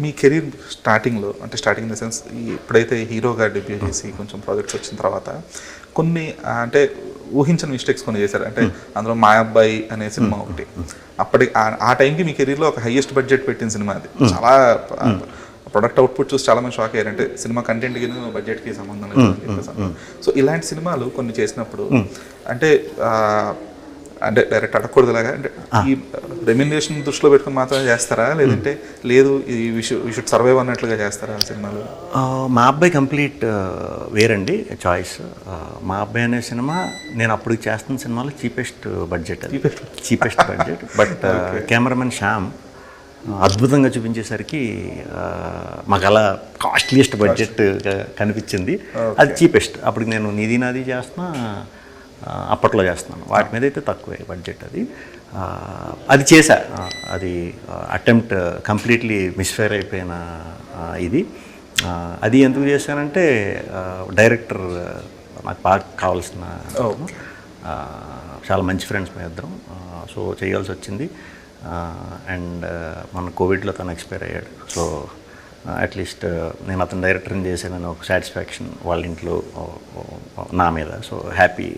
మీ career స్టార్టింగ్లో అంటే starting in the sense ఎప్పుడైతే హీరోగా డెబ్యూ చేసి కొంచెం ప్రాజెక్ట్స్ వచ్చిన తర్వాత కొన్ని అంటే ఊహించని మిస్టేక్స్ కొన్ని చేశారు. అంటే అందులో మా అబ్బాయి అనే సినిమా ఒకటి. అప్పటి ఆ- టైంకి మీ కెరీర్లో ఒక హైయెస్ట్ బడ్జెట్ పెట్టిన సినిమా అది. చాలా ప్రొడక్ట్ అవుట్పుట్ చూసి చాలా మంది షాక్ అయ్యారు అంటే సినిమా కంటెంట్కి బడ్జెట్కి సంబంధం లేదు. సో ఇలాంటి సినిమాలు కొన్ని చేసినప్పుడు అంటే అంటే డైరెక్ట్ అడగకూడదు లాగా అంటే ఈ రెమ్యునరేషన్ దృష్టిలో పెట్టుకుని మాత్రమే చేస్తారా? లేదంటే లేదు ఈ షుడ్ సర్వైవ్ అన్నట్లుగా చేస్తారా సినిమాలు? మా అబ్బాయి కంప్లీట్ వేరండి చాయిస్. మా అబ్బాయి అనే సినిమా నేను అప్పుడు చేస్తున్న సినిమాలో cheapest budget cheapest? Budget. But cameraman Shyam అద్భుతంగా చూపించేసరికి మాకు అలా కాస్ట్లీయెస్ట్ బడ్జెట్ కనిపించింది. అది చీపెస్ట్. అప్పుడు నేను నిధి నాది చేస్తున్నా అప్పట్లో చేస్తున్నాను. వాటి మీద అయితే తక్కువే బడ్జెట్ అది. అది చేశా. అది అటెంప్ట్ కంప్లీట్లీ మిస్ఫైర్ అయిపోయిన ఇది. అది ఎందుకు చేశానంటే డైరెక్టర్ నాకు బాగా కావాల్సిన చాలా మంచి ఫ్రెండ్స్ మేము ఇద్దరం. సో చేయాల్సి వచ్చింది. అండ్ మన కోవిడ్లో తను ఎక్స్పైర్ అయ్యాడు. సో అట్లీస్ట్ నేను అతను డైరెక్టర్ని చేసానని ఒక సాటిస్ఫాక్షన్ వాళ్ళ ఇంట్లో నా మీద. So happy.